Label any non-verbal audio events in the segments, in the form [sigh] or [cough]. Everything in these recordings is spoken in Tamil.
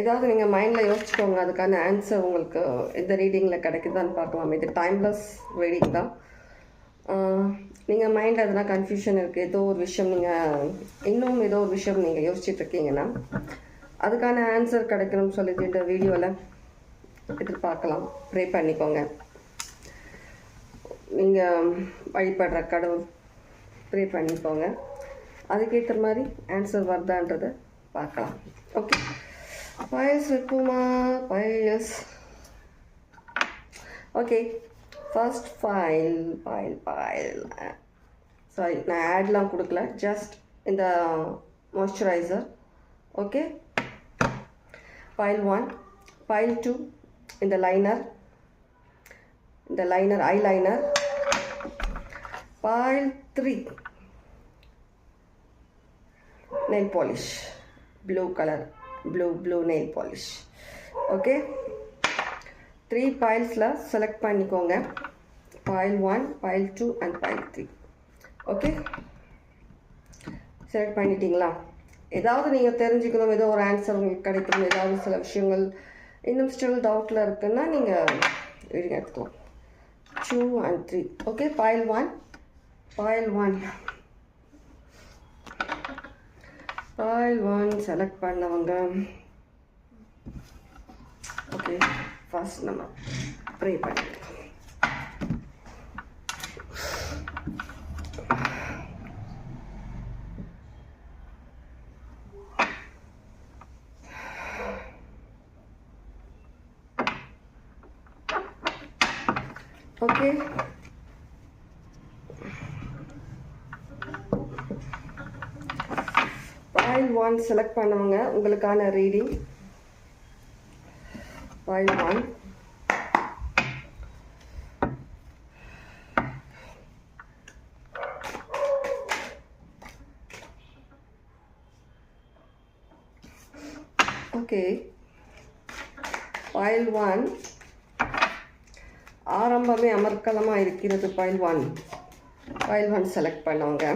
ஏதாவது நீங்கள் மைண்டில் யோசிச்சுக்கோங்க. அதுக்கான ஆன்சர் உங்களுக்கு இந்த ரீடிங்கில் கிடைக்குதான்னு பார்க்கலாம். இது டைம்லெஸ் ரீடிங் தான். நீங்கள் மைண்டில் எதனா கன்ஃபியூஷன் இருக்குது ஏதோ ஒரு விஷயம் நீங்கள் இன்னும் ஏதோ ஒரு விஷயம் நீங்கள் யோசிச்சுட்டு இருக்கீங்கன்னா அதுக்கான ஆன்சர் கிடைக்கணும்னு சொல்லிட்டு இந்த வீடியோவில் எதிர்பார்க்கலாம். ப்ரே பண்ணிக்கோங்க. நீங்கள் வழிபடுற கடவுள் ப்ரே பண்ணிக்கோங்க. அதுக்கேற்ற மாதிரி ஆன்சர் வருதான்றதை பார்க்கலாம். ஓகே பயஸ் வைப்போமா Payas. Okay first pile pile pile sorry நான் ஆட்லாம் கொடுக்கல. ஜஸ்ட் இந்த moisturiser okay pile one pile two இந்த லைனர் இந்த liner eye liner pile three nail polish blue colour blue blue nail polish okay three பாயில்ஸில் select பண்ணிக்கோங்க. Pile one pile two and pile three okay select பண்ணிட்டீங்களா? ஏதாவது நீங்கள் தெரிஞ்சுக்கணும் ஏதோ ஒரு ஆன்சர் உங்களுக்கு கிடைக்கணும் ஏதாவது சில விஷயங்கள் இன்னும் ஸ்டில் டவுட்டில் இருக்குன்னா நீங்கள் எடுத்துக்கலாம் two and three okay pile one pile one pile one select பண்ணவங்க. ஓகே ஃபர்ஸ்ட் நம்ம ப்ரே பண்ணிக்கலாம் ஓகே ஃபைல் ஒன் செலக்ட் பண்ணவங்க உங்களுக்கான reading pile one okay pile one ஆரம்பமே அமர்க்கலமாக இருக்கிறது. Pile one pile one select பண்ணவங்க.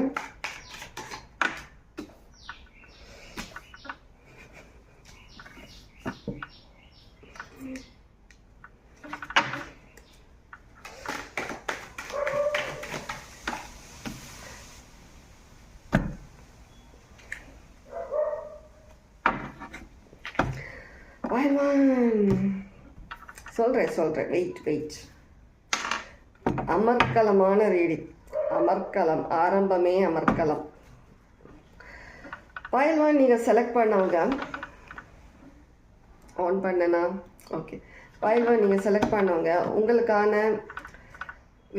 சொல்கிறேன் வெயிட் வெயிட் அமர்க்கலமான ரீடிங் அமர்க்கலம் ஆரம்பமே அமர்க்கலம் பயல்வான் நீங்கள் செலக்ட் பண்ணவங்க. ஆன் பண்ணனா? ஓகே பயல்வான் நீங்கள் செலக்ட் பண்ணவங்க. உங்களுக்கான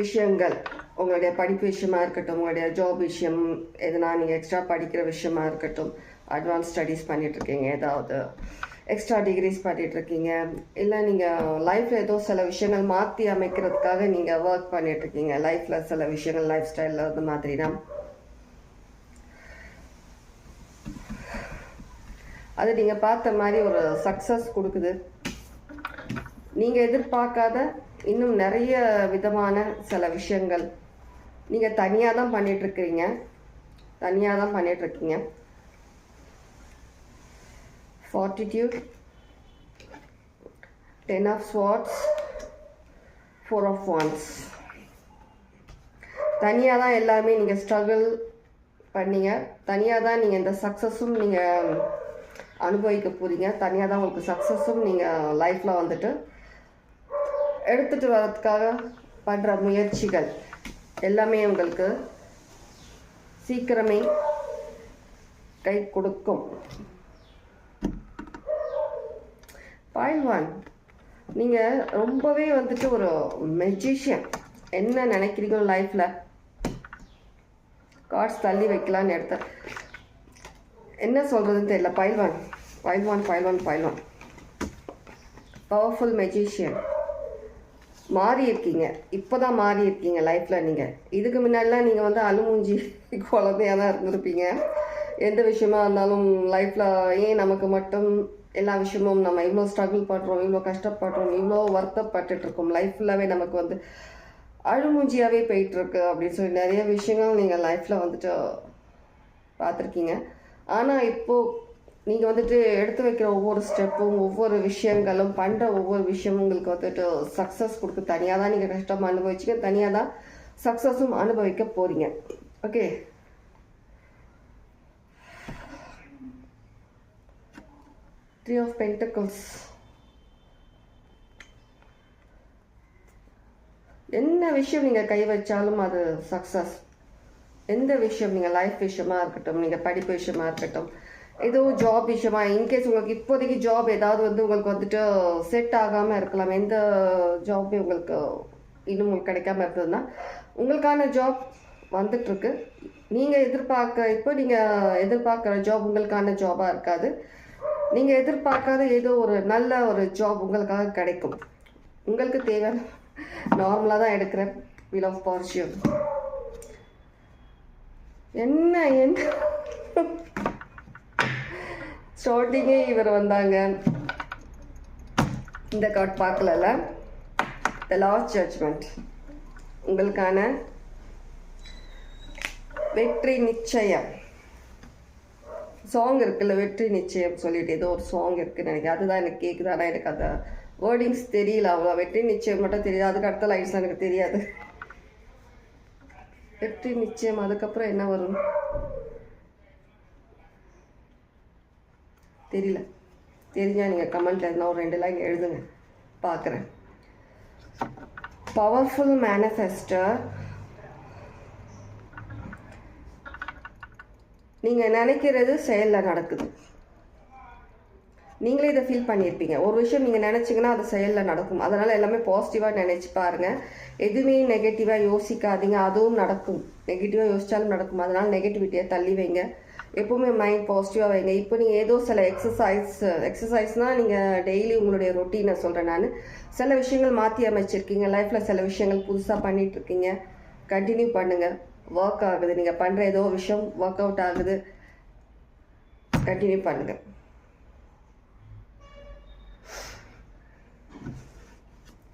விஷயங்கள் உங்களுடைய படிப்பு விஷயமா இருக்கட்டும் உங்களுடைய ஜாப் விஷயம் எதுனா நீங்கள் எக்ஸ்ட்ரா படிக்கிற விஷயமா இருக்கட்டும் அட்வான்ஸ் ஸ்டடீஸ் பண்ணிட்டு இருக்கீங்க ஏதாவது. எக்ஸ்ட்ரா டிகிரிஸ் பண்ணிட்டு இருக்கீங்க இல்லை நீங்கள் லைஃப்பில் ஏதோ சில விஷயங்கள் மாற்றி அமைக்கிறதுக்காக நீங்கள் ஒர்க் பண்ணிகிட்ருக்கீங்க இருக்கீங்க லைஃப்பில் சில விஷயங்கள் லைஃப் ஸ்டைலில் அது மாதிரி தான் அது நீங்கள் பார்த்த மாதிரி ஒரு சக்ஸஸ் கொடுக்குது. நீங்கள் எதிர்பார்க்காத இன்னும் நிறைய விதமான சில விஷயங்கள். நீங்கள் தனியாக தான் பண்ணிகிட்ருக்கிறீங்க தனியாக தான் பண்ணிகிட்ருக்கீங்க fortitude 10 of swords 4 of wands. தனியாக தான் எல்லாருமே நீங்கள் ஸ்ட்ரகிள் பண்ணீங்க. தனியாக தான் நீங்கள் இந்த சக்ஸஸும் நீங்கள் அனுபவிக்க போகிறீங்க தனியாக தான் உங்களுக்கு சக்ஸஸும் நீங்கள் லைஃப்பில் வந்துட்டு எடுத்துகிட்டு வர்றதுக்காக பண்ணுற முயற்சிகள் எல்லாமே உங்களுக்கு சீக்கிரமே கை கொடுக்கும். பாயிண்ட் ஒன் நீங்கள் ரொம்பவே வந்துட்டு ஒரு மெஜிஷியன் என்ன நினைக்கிறீங்களோ லைஃப்பில் கார்ட்ஸ் தள்ளி வைக்கலான்னு எடுத்த. என்ன சொல்கிறதுன்னு தெரியல. Pile one pile one pile one pile one powerful magician மாறி இருக்கீங்க. இப்போ தான் மாறி இருக்கீங்க லைஃப்பில் நீங்கள் இதுக்கு முன்னாடிலாம் நீங்கள் வந்து அலுமூஞ்சி [laughs] குழந்தையாக தான் இருந்திருப்பீங்க. எந்த விஷயமா இருந்தாலும் லைஃப்பில் ஏன் நமக்கு மட்டும் எல்லா விஷயமும் நம்ம இவ்வளோ ஸ்ட்ரகிள் பண்ணுறோம் இவ்வளோ கஷ்டப்படுறோம் இவ்வளோ வருத்தப்பட்டுட்டு இருக்கோம் லைஃப் ஃபுல்லாகவே நமக்கு வந்து அழுமூஞ்சியாகவே போயிட்டுருக்கு அப்படின்னு சொல்லி நிறைய விஷயங்கள் நீங்கள் லைஃப்பில் வந்துட்டு பார்த்துருக்கீங்க. ஆனால் இப்போது நீங்கள் வந்துட்டு எடுத்து வைக்கிற ஒவ்வொரு ஸ்டெப்பும் ஒவ்வொரு விஷயங்களும் பண்ணுற ஒவ்வொரு விஷயமும் உங்களுக்கு வந்துட்டு சக்ஸஸ் கொடுக்க தனியாக தான் நீங்கள் கஷ்டமாக அனுபவிச்சிங்க தனியாக தான் சக்ஸஸும் அனுபவிக்க போகிறீங்க ஓகே த்ரீ ஆஃப் பென்டக்கல்ஸ் என்ன விஷயம் நீங்கள் கை வச்சாலும் அது சக்ஸஸ் எந்த விஷயம்? நீங்கள் லைஃப் விஷயமா இருக்கட்டும் நீங்கள் படிப்பு விஷயமா இருக்கட்டும் ஏதோ ஜாப் விஷயமா இன்கேஸ் உங்களுக்கு இப்போதைக்கு ஜாப் ஏதாவது வந்து உங்களுக்கு வந்துட்டு செட் ஆகாமல் இருக்கலாம். எந்த ஜாப் உங்களுக்கு இன்னும் உங்களுக்கு கிடைக்காம இருந்ததுன்னா உங்களுக்கான ஜாப் வந்துட்டுருக்கு. நீங்கள் எதிர்பார்க்க இப்போ நீங்கள் எதிர்பார்க்குற ஜாப் உங்களுக்கான ஜாபாக இருக்காது. நீங்கள் எதிர்பார்க்காத ஏதோ ஒரு நல்ல ஒரு ஜாப் உங்களுக்காக கிடைக்கும். உங்களுக்கு தேவையான நார்மலாக தான் எடுக்கிறேன். வீல் ஆஃப் பார்ச்சியம் என்ன என்ன? ஸ்டார்டிங்கே இவர் வந்தாங்க. இந்த கார்ட் பார்க்கலல்ல. த லாஸ்ட் ஜட்ஜ்மெண்ட் உங்களுக்கான வெற்றி நிச்சயம். சாங் இருக்குல்ல வெற்றி நிச்சயம் சொல்லிட்டு ஏதோ ஒரு சாங் இருக்குன்னு நினைக்கிறேன். அதுதான் எனக்கு கேட்குது ஆனால் எனக்கு அந்த வேர்டிங்ஸ் தெரியல அவ்வளோ வெற்றி நிச்சயம் மட்டும் தெரியுது. அதுக்கு அடுத்த லைன்ஸ் எனக்கு தெரியாது. வெற்றி நிச்சயம். அதுக்கப்புறம் என்ன வரும்? தெரியல. தெரிஞ்சா நீங்கள் கமெண்ட்ல எதுனா ஒரு ரெண்டு லைன் எழுதுங்க. பார்க்குறேன் பவர்ஃபுல் மேனிஃபெஸ்டர் நீங்கள் நினைக்கிறது செயலில் நடக்குது. நீங்களே இதை ஃபீல் பண்ணியிருப்பீங்க. ஒரு விஷயம் நீங்கள் நினச்சிங்கன்னா அது செயலில் நடக்கும். அதனால் எல்லாமே பாசிட்டிவாக நினச்சி பாருங்கள் எதுவுமே நெகட்டிவாக யோசிக்காதீங்க. அதுவும் நடக்கும். நெகட்டிவாக யோசித்தாலும் நடக்கும். அதனால் நெகட்டிவிட்டியை தள்ளி வைங்க. எப்போவுமே மைண்ட் பாசிட்டிவாக வைங்க. இப்போ நீங்கள் ஏதோ சில எக்ஸசைஸ் எக்ஸசைஸ்னால் நீங்கள் டெய்லி உங்களுடைய ரொட்டீனை சொல்கிறேன் நான். சில விஷயங்கள் மாற்றி அமைச்சிருக்கீங்க. லைஃப்பில் சில விஷயங்கள் புதுசாக பண்ணிகிட்ருக்கீங்க கண்டினியூ பண்ணுங்கள் ஒர்க் ஆகுது. நீங்கள் பண்ணுற ஏதோ விஷயம் ஒர்க் அவுட் ஆகுது. கண்டினியூ பண்ணுங்கள்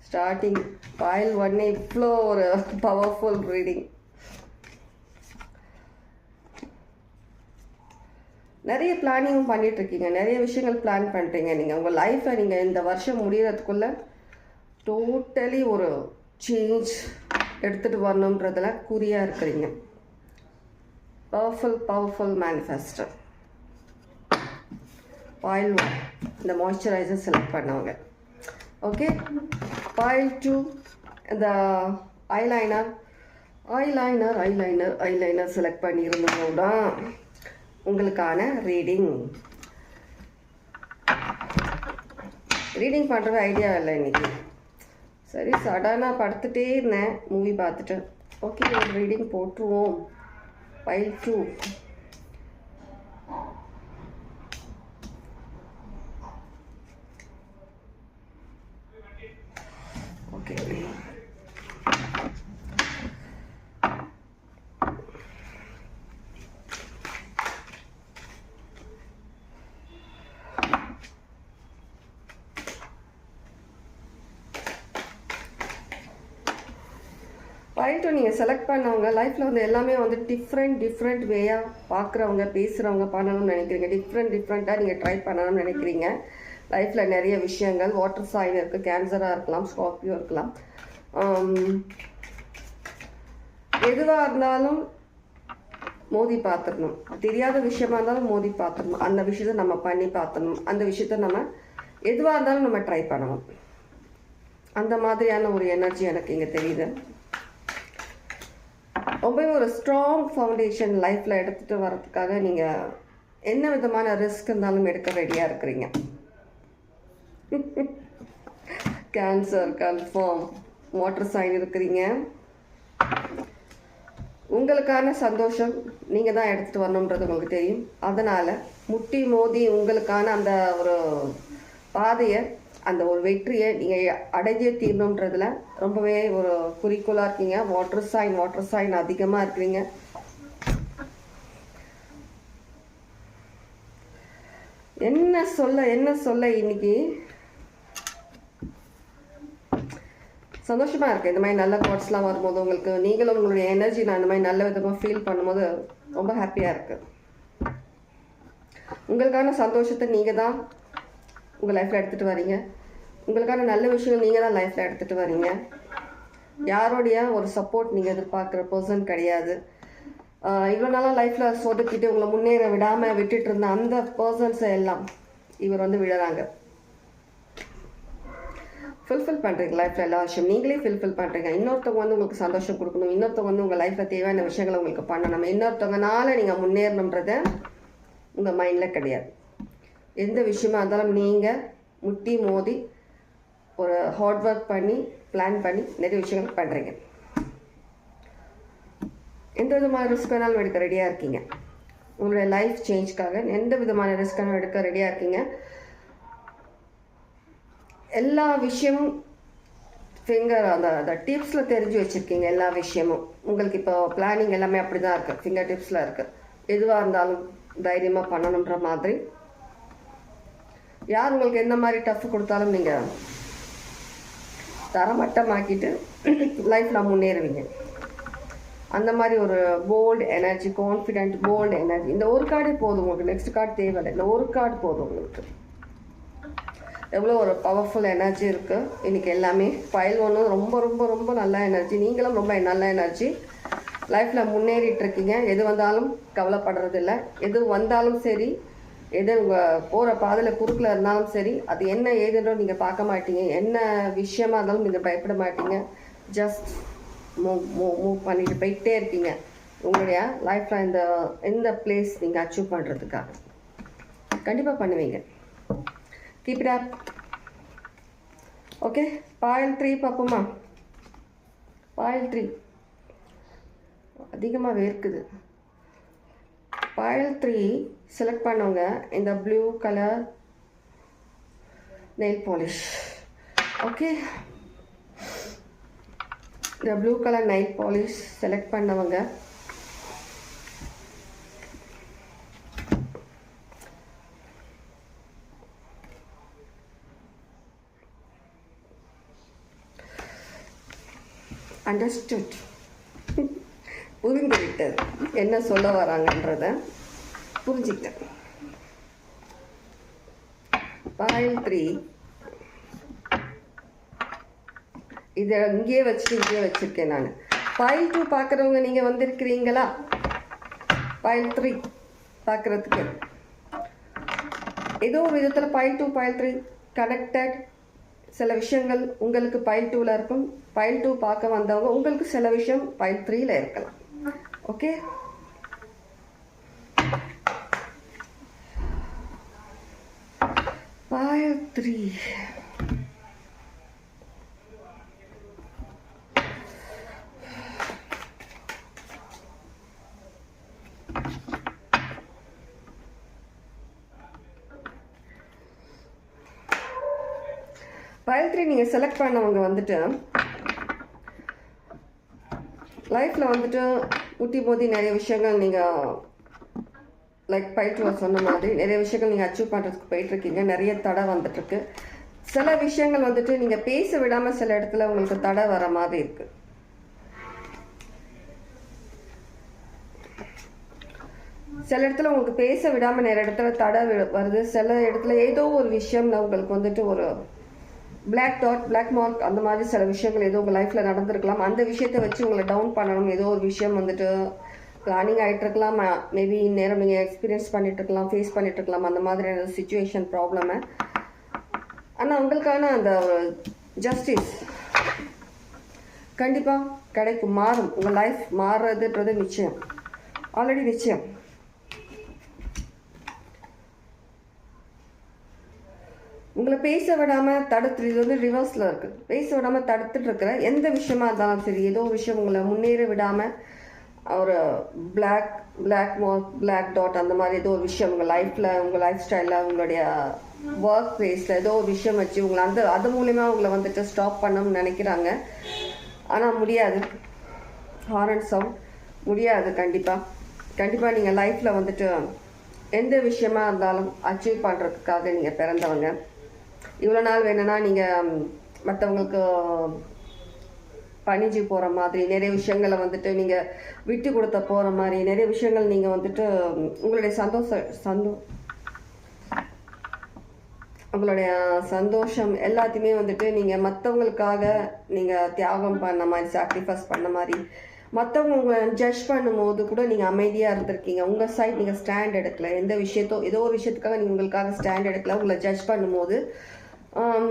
ஸ்டார்டிங் பாயில் ஒன்னே இவ்வளோ ஒரு பவர்ஃபுல் ரீடிங் நிறைய பிளானிங்கும் பண்ணிட்டு இருக்கீங்க. நிறைய விஷயங்கள் பிளான் பண்ணுறீங்க நீங்கள் உங்கள் லைஃப்பை நீங்கள் இந்த வருஷம் முடிகிறதுக்குள்ள டோட்டலி ஒரு சேஞ்ச் எடுத்துகிட்டு வரணுன்றதில் குறியாக இருக்கிறீங்க. Powerful powerful manifester pile one இந்த மாய்ஸ்சரைசர் செலக்ட் பண்ணவங்க. ஓகே பாயில் டூ இந்த eyeliner eyeliner eyeliner eyeliner select பண்ணியிருந்தவங்க தான் உங்களுக்கான ரீடிங் ரீடிங் பண்ணுறது ஐடியா இல்லை இன்னைக்கு. சரி சடனாக படுத்துட்டே இருந்தேன். மூவி பார்த்துட்டு. ஓகே ஒரு ரீடிங் போட்டுருவோம். பைல் டூ ஓகே பாயிண்ட்டும் நீங்கள் செலக்ட் பண்ணவங்க லைஃப்பில் வந்து எல்லாமே வந்து டிஃப்ரெண்ட் டிஃப்ரெண்ட் வேயாக பார்க்குறவங்க பேசுகிறவங்க பண்ணணும்னு நினைக்கிறீங்க. டிஃப்ரெண்ட் டிஃப்ரெண்ட்டாக நீங்கள் ட்ரை பண்ணணும்னு நினைக்கிறீங்க. லைஃப்பில் நிறைய விஷயங்கள் வாட்டர் சாயின் இருக்குது கேன்சராக இருக்கலாம் ஸ்கார்பியோ இருக்கலாம். எதுவாக இருந்தாலும் மோதி பார்த்துடணும் தெரியாத விஷயமா இருந்தாலும் மோதி பார்த்துடணும் அந்த விஷயத்த நம்ம பண்ணி பார்த்துடணும் அந்த விஷயத்த நம்ம எதுவாக இருந்தாலும் நம்ம ட்ரை பண்ணணும். அந்த மாதிரியான ஒரு எனர்ஜி எனக்கு இங்கே தெரியுது. ரொம்பவே ஒரு ஸ்ட்ராங் ஃபவுண்டேஷன் லைஃப்பில் எடுத்துகிட்டு வரதுக்காக நீங்கள் என்ன விதமான ரிஸ்க் இருந்தாலும் எடுக்க ரெடியாக இருக்கிறீங்க. கேன்சர் கன்ஃபார்ம் வாட்டர் சைன் இருக்கிறீங்க. உங்களுக்கான சந்தோஷம் நீங்கள் தான் எடுத்துகிட்டு வரணுன்றது உங்களுக்கு தெரியும். அதனால் முட்டி மோதி உங்களுக்கான அந்த ஒரு பாதையை அந்த ஒரு வெற்றியை நீங்கள் அடைஞ்சே தீரணுன்றதுல ரொம்பவே ஒரு குறிக்கோளாக இருக்கீங்க. வாட்டர் சைன் வாட்டர் சைன் அதிகமாக இருக்கிறீங்க. என்ன சொல்ல என்ன சொல்ல இன்னைக்கு? சந்தோஷமாக இருக்குது இந்த மாதிரி நல்ல தாட்ஸ்லாம் வரும்போது உங்களுக்கு நீங்களும் உங்களுடைய எனர்ஜி நான் இந்த மாதிரி நல்ல விதமாக ஃபீல் பண்ணும்போது ரொம்ப ஹாப்பியாக இருக்குது உங்களுக்கான சந்தோஷத்தை நீங்கள் தான் உங்கள் லைஃப்பில் எடுத்துகிட்டு வரீங்க. உங்களுக்கான நல்ல விஷயங்கள் நீங்கள் தான் லைஃப்பில் எடுத்துகிட்டு வரீங்க. யாரோடைய ஒரு சப்போர்ட் நீங்கள் எதிர்பார்க்குற பர்சன் கிடையாது. இவ்வளோ நாளாக லைஃப்பில் சொதுக்கிட்டு உங்களை முன்னேற விடாமல் விட்டுட்டு இருந்த அந்த பர்சன்ஸை எல்லாம் இவர் வந்து விழறாங்க. ஃபுல்ஃபில் பண்ணுறீங்க லைஃப்பில் எல்லா விஷயம். நீங்களே ஃபுல்ஃபில் பண்ணுறீங்க இன்னொருத்தவங்க வந்து உங்களுக்கு சந்தோஷம் கொடுக்கணும். இன்னொருத்தவங்க வந்து உங்கள் லைஃப்பில் தேவையான விஷயங்களை உங்களுக்கு பண்ணணும். இன்னொருத்தவங்கனால நீங்கள் முன்னேறணுன்றத உங்கள் மைண்டில் கிடையாது. எந்த விஷயமா இருந்தாலும் நீங்கள் முட்டி மோதி ஒரு ஹார்ட் ஒர்க் பண்ணி பிளான் பண்ணி நிறைய விஷயங்கள் பண்ணுறீங்க எந்த விதமான ரிஸ்க் வேணாலும் எடுக்க ரெடியாக இருக்கீங்க. உங்களுடைய லைஃப் சேஞ்ச்க்காக எந்த விதமான ரிஸ்க் வேணாலும் எடுக்க ரெடியாக இருக்கீங்க. எல்லா விஷயமும் ஃபிங்கர் அந்த அந்த டிப்ஸில் தெரிஞ்சு வச்சுருக்கீங்க எல்லா விஷயமும். உங்களுக்கு இப்போ பிளானிங் எல்லாமே அப்படி தான் இருக்குது ஃபிங்கர் டிப்ஸில் இருக்குது எதுவாக இருந்தாலும் தைரியமாக பண்ணணுன்ற மாதிரி. யார் உங்களுக்கு எந்த மாதிரி டஃப் கொடுத்தாலும் நீங்கள் தரமட்டமாக்கிட்டு லைஃப்பில் முன்னேறுவீங்க. அந்த மாதிரி ஒரு bold energy confident bold energy இந்த ஒரு கார்டே போதும் உங்களுக்கு. நெக்ஸ்ட் கார்டு தேவையில்லை. இந்த ஒரு கார்டு போதும் உங்களுக்கு. எவ்வளோ ஒரு பவர்ஃபுல் எனர்ஜி இருக்குது இன்றைக்கி எல்லாமே ஃபைல் ஒன்றும் ரொம்ப ரொம்ப ரொம்ப நல்ல எனர்ஜி நீங்களும் ரொம்ப நல்ல எனர்ஜி லைஃப்பில் முன்னேறிட்டு இருக்கீங்க. எது வந்தாலும் கவலைப்படுறதில்ல. எது வந்தாலும் சரி எது போகிற பாதையில் குறுக்கில் இருந்தாலும் சரி அது என்ன ஏதுன்றோ நீங்கள் பார்க்க மாட்டீங்க. என்ன விஷயமா இருந்தாலும் நீங்கள் பயப்பட மாட்டீங்க. ஜஸ்ட் மூவ் மூவ் மூவ் பண்ணிட்டு போயிட்டே இருக்கீங்க. உங்களுடைய லைஃப்பில் இந்த எந்த பிளேஸ் நீங்கள் அச்சீவ் பண்ணுறதுக்காக கண்டிப்பாக பண்ணுவீங்க. Keep it okay boil three பார்ப்போமா? பாயில் த்ரீ அதிகமாக வேர்க்குது. பாயில் த்ரீ செலக்ட் பண்ணவங்க. இந்த blue colour nail polish okay இந்த blue colour nail polish select பண்ணவங்க. அண்டர்ஸ்டுட் புரிந்து விட்டது என்ன சொல்ல வராங்கன்றத புரிஞ்சுக்கிட்டேன். பாயிண்ட் த்ரீ இதை இங்கேயே வச்சுட்டு இங்கேயே வச்சுருக்கேன் நான். பாயிண்ட் டூ பார்க்குறவங்க நீங்கள் வந்திருக்கிறீங்களா? பாயிண்ட் த்ரீ பார்க்குறதுக்கு ஏதோ ஒரு விதத்தில் point two point three connected சில விஷயங்கள் உங்களுக்கு பாயிண்ட் டூவில் இருக்கும். பாயிண்ட் டூ பார்க்க வந்தவங்க உங்களுக்கு சில விஷயம் பாயிண்ட் த்ரீயில் இருக்கலாம். Okay pile three pile three நீங்கள் செலக்ட் பண்ணவங்க வந்துட்டு லைஃப்பில் வந்துட்டு ஊட்டி மோதி நிறைய விஷயங்கள் நீங்கள் லைக் பயிற்று சொன்ன மாதிரி நிறைய விஷயங்கள் நீங்கள் அச்சீவ் பண்ணுறதுக்கு போயிட்டுருக்கீங்க. நிறைய தடை வந்துட்டுருக்கு. சில விஷயங்கள் வந்துட்டு நீங்கள் பேச விடாமல் சில இடத்துல உங்களுக்கு தடை வர மாதிரி இருக்குது சில இடத்துல உங்களுக்கு பேச விடாமல் நிறைய இடத்துல தடை வருது. சில இடத்துல ஏதோ ஒரு விஷயம்ல உங்களுக்கு வந்துட்டு ஒரு பிளாக் டாட் பிளாக் மார்க் அந்த மாதிரி சில விஷயங்கள் ஏதோ உங்கள் லைஃப்பில் நடந்திருக்கலாம். அந்த விஷயத்தை வச்சு உங்களை டவுன் பண்ணணும். ஏதோ ஒரு விஷயம் வந்துட்டு பிளானிங் ஆகிட்டு இருக்கலாம். மேபி நேரம் நீங்கள் எக்ஸ்பீரியன்ஸ் பண்ணிட்டு இருக்கலாம் ஃபேஸ் பண்ணிட்டு இருக்கலாம். அந்த மாதிரியான சுச்சுவேஷன் ப்ராப்ளமை ஆனால் உங்களுக்கான அந்த ஒரு ஜஸ்டிஸ் கண்டிப்பாக கிடைக்கும். மாறும். உங்கள் லைஃப் மாறுறதுன்றது நிச்சயம். ஆல்ரெடி நிச்சயம். உங்களை பேச விடாமல் தடுத்து இது வந்து ரிவர்ஸில் இருக்குது பேச விடாமல் தடுத்துட்டு இருக்கிற எந்த விஷயமா இருந்தாலும் சரி ஏதோ விஷயம் உங்களை முன்னேற விடாமல் ஒரு black black mark black dot அந்த மாதிரி ஏதோ ஒரு விஷயம் உங்கள் லைஃப்பில் உங்கள் லைஃப் ஸ்டைலில் உங்களுடைய ஒர்க் பிளேஸில் ஏதோ ஒரு விஷயம் வச்சு உங்களை அந்த அது மூலயமா உங்களை வந்துட்டு ஸ்டாப் பண்ணணும்னு நினைக்கிறாங்க. ஆனால் முடியாது. ஹாரன் சவுண்ட் முடியாது கண்டிப்பாக கண்டிப்பாக நீங்கள் லைஃப்பில் வந்துட்டு எந்த விஷயமா இருந்தாலும் அச்சீவ் பண்ணுறதுக்காக நீங்கள் பிறந்தவங்க. இவ்வளோ நாள் வேணும்னா நீங்கள் மற்றவங்களுக்கு பணிஞ்சு போகிற மாதிரி நிறைய விஷயங்களை வந்துட்டு நீங்கள் விட்டு கொடுத்த போகிற மாதிரி நிறைய விஷயங்கள் நீங்கள் வந்துட்டு உங்களுடைய சந்தோஷ சந்தோ உங்களுடைய சந்தோஷம் எல்லாத்தையுமே வந்துட்டு நீங்கள் மற்றவங்களுக்காக நீங்கள் தியாகம் பண்ண மாதிரி சாக்ரிஃபைஸ் பண்ண மாதிரி மற்றவங்க உங்களை ஜட்ஜ் பண்ணும்போது கூட நீங்கள் அமைதியாக இருந்திருக்கீங்க. உங்கள் சைட் நீங்கள் ஸ்டாண்ட் எடுக்கல. எந்த விஷயத்தோ ஏதோ ஒரு விஷயத்துக்காக நீங்கள் உங்களுக்காக ஸ்டாண்ட் எடுக்கல. உங்களை ஜட்ஜ் பண்ணும்போது Um,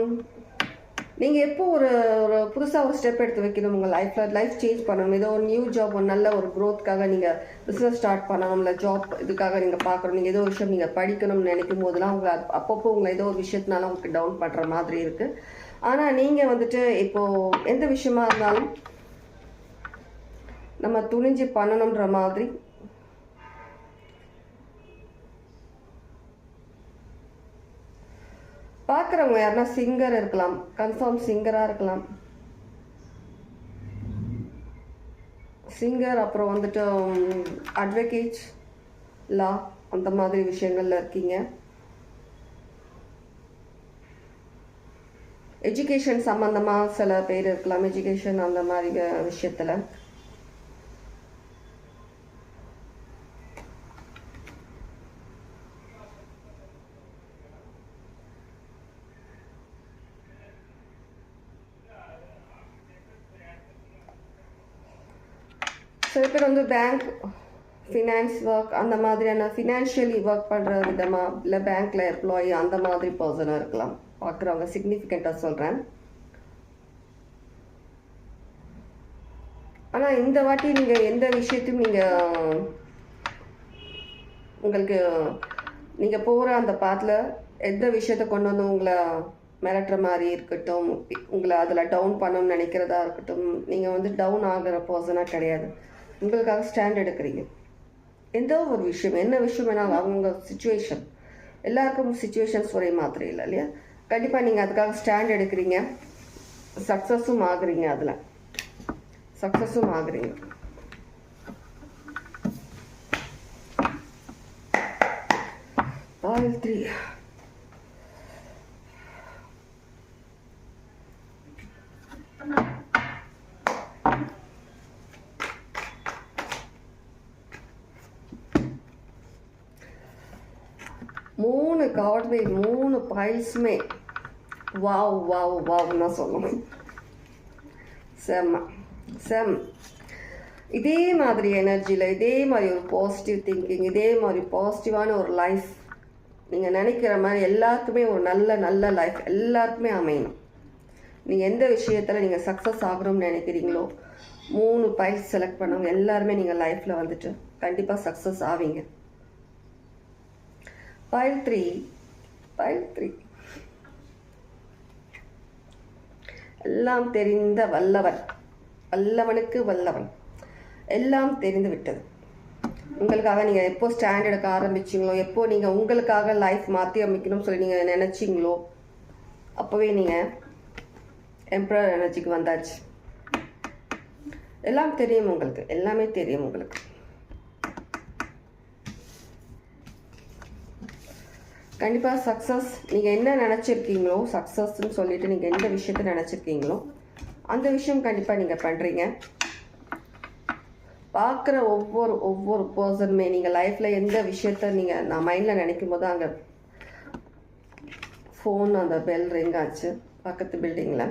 நீங்கள் எப்போ ஒரு ஒரு புதுசாக ஒரு ஸ்டெப் எடுத்து வைக்கணும்? உங்கள் லைஃப்பில் லைஃப் சேஞ்ச் பண்ணணும். ஏதோ ஒரு நியூ ஜாப் ஒரு நல்ல ஒரு க்ரோத்துக்காக நீங்கள் பிஸ்னஸ் ஸ்டார்ட் பண்ணணும். இல்லை ஜாப் இதுக்காக நீங்கள் பார்க்கணும். நீங்கள் ஏதோ ஒரு விஷயம் நீங்கள் படிக்கணும்னு நினைக்கும் போதெல்லாம் உங்களை அப்பப்போ உங்களை ஏதோ ஒரு விஷயத்தினால உங்களுக்கு டவுன் பண்ணுற மாதிரி இருக்குது ஆனால் நீங்கள் வந்துட்டு இப்போது எந்த விஷயமா இருந்தாலும் நம்ம துணிஞ்சு பண்ணணுன்ற மாதிரி பார்க்குறவங்க யாருன்னா சிங்கர் இருக்கலாம் கன்ஃபார்ம் சிங்கராக இருக்கலாம். சிங்கர் அப்புறம் வந்துட்டு அட்வொகேட் லா அந்த மாதிரி விஷயங்களில் இருக்கீங்க. எஜுகேஷன் சம்மந்தமாக சில பேர் இருக்கலாம் எஜுகேஷன் அந்த மாதிரி விஷயத்தில். சில பேர் வந்து பேங்க் ஃபினான்ஸ் ஒர்க் அந்த மாதிரியான ஃபினான்ஷியலி ஒர்க் பண்ணுற விதமாக இல்லை பேங்க்கில் எம்ப்ளாயி அந்த மாதிரி பர்சனாக இருக்கலாம். பார்க்குறவங்க சிக்னிஃபிகண்ட்டாக சொல்கிறேன் ஆனால் இந்த வாட்டி நீங்கள் எந்த விஷயத்தையும் நீங்கள் உங்களுக்கு நீங்கள் போகிற அந்த பாத்தில் எந்த விஷயத்த கொண்டு வந்து உங்களை மிரட்டுற மாதிரி இருக்கட்டும் உங்களை அதில் டவுன் பண்ணணும்னு நினைக்கிறதா இருக்கட்டும் நீங்கள் வந்து டவுன் ஆகிற பர்சனாக கிடையாது. உங்களுக்காக ஸ்டாண்ட் எடுக்கிறீங்க. எந்த ஒரு விஷயம் என்ன விஷயம் வேணாலும் அவங்க சுச்சுவேஷன் எல்லாருக்கும் சுச்சுவேஷன்ஸ் ஒரே மாதிரி இல்லை இல்லையா? கண்டிப்பாக நீங்கள் அதுக்காக ஸ்டாண்ட் எடுக்கிறீங்க. சக்ஸஸும் ஆகுறீங்க அதில். சக்ஸஸும் ஆகுறீங்க. ஆயில் த்ரீ காட்வே மூணு பைல்ஸுமே வாவ் வாவ் வாவ்னு தான் சொல்லணும் செம்ம செம் இதே மாதிரி எனர்ஜியில் இதே மாதிரி ஒரு பாசிட்டிவ் திங்கிங் இதே மாதிரி பாசிட்டிவான ஒரு லைஃப் நீங்கள் நினைக்கிற மாதிரி எல்லாருக்குமே ஒரு நல்ல நல்ல லைஃப் எல்லாருக்குமே அமையணும் நீங்கள் எந்த விஷயத்தில் நீங்கள் சக்ஸஸ் ஆகணும்னு நினைக்கிறீங்களோ மூணு பைல்ஸ் செலக்ட் பண்ணவங்க எல்லாருமே நீங்கள் லைஃப்பில் வந்துட்டு கண்டிப்பாக சக்ஸஸ் ஆவீங்க பைல் த்ரீ பைல் த்ரீ எல்லாம் தெரிந்த வல்லவன். வல்லவனுக்கு வல்லவன். எல்லாம் தெரிந்து விட்டது. உங்களுக்காக நீங்கள் எப்போ ஸ்டாண்ட் எடுக்க ஆரம்பிச்சிங்களோ எப்போ நீங்கள் உங்களுக்காக லைஃப் மாற்றி அமைக்கணும்னு சொல்லி நீங்கள் நினச்சிங்களோ அப்போவே நீங்கள் எம்ப்ராய்டர் எனர்ஜிக்கு வந்தாச்சு. எல்லாம் தெரியும் உங்களுக்கு. எல்லாமே தெரியும் உங்களுக்கு. கண்டிப்பாக சக்ஸஸ் நீங்கள் என்ன நினச்சிருக்கீங்களோ சக்ஸஸ்ன்னு சொல்லிட்டு நீங்கள் எந்த விஷயத்த நினச்சிருக்கீங்களோ அந்த விஷயம் கண்டிப்பாக நீங்கள் பண்ணுறீங்க பார்க்குற ஒவ்வொரு ஒவ்வொரு பர்சனுமே நீங்கள் லைஃப்பில் எந்த விஷயத்த நீங்கள் நான் மைண்டில் நினைக்கும் போது அங்கே ஃபோன் அந்த பெல் ரிங் ஆச்சு பக்கத்து பில்டிங்கில்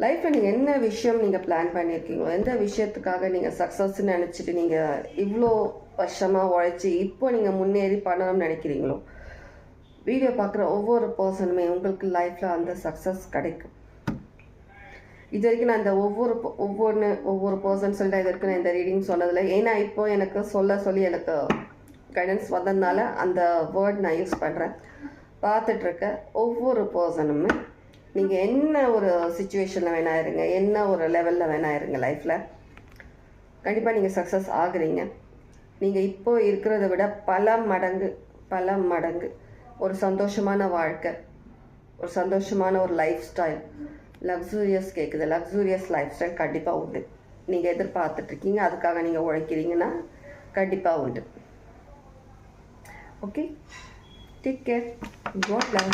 லைஃப்பில் நீங்கள் என்ன விஷயம் நீங்கள் பிளான் பண்ணியிருக்கீங்களோ எந்த விஷயத்துக்காக நீங்கள் சக்ஸஸ்ன்னு நினச்சிட்டு நீங்கள் இவ்வளோ வருஷமாக உழைச்சி இப்போ நீங்கள் முன்னேறி பண்ணணும்னு நினைக்கிறீங்களோ வீடியோ பார்க்குற ஒவ்வொரு பர்சனுமே உங்களுக்கு லைஃப்பில் அந்த சக்ஸஸ் கிடைக்கும். இது வரைக்கும் நான் இந்த ஒவ்வொரு ஒவ்வொன்று ஒவ்வொரு பர்சன் சொல்லிட்டு இது வரைக்கும் நான் இந்த ரீடிங் சொன்னதில்லை. ஏன்னா இப்போ எனக்கு சொல்ல சொல்லி எனக்கு கைடன்ஸ் வந்ததுனால அந்த வேர்ட் நான் யூஸ் பண்ணுறேன் பார்த்துட்ருக்க ஒவ்வொரு பர்சனுமே நீங்கள் என்ன ஒரு சுச்சுவேஷனில் வேணா இருங்க என்ன ஒரு லெவலில் வேணா இருங்க லைஃப்பில் கண்டிப்பாக நீங்கள் சக்ஸஸ் ஆகுறீங்க. நீங்கள் இப்போ இருக்கிறத விட பல மடங்கு பல மடங்கு ஒரு சந்தோஷமான வாழ்க்கை ஒரு சந்தோஷமான ஒரு லைஃப் ஸ்டைல் லக்ஸூரியஸ் கேட்குது லக்ஸூரியஸ் லைஃப் ஸ்டைல் கண்டிப்பாக உண்டு நீங்கள் எதிர்பார்த்துட்ருக்கீங்க அதுக்காக நீங்கள் உழைக்கிறீங்கன்னா கண்டிப்பாக உண்டு. Okay take care God love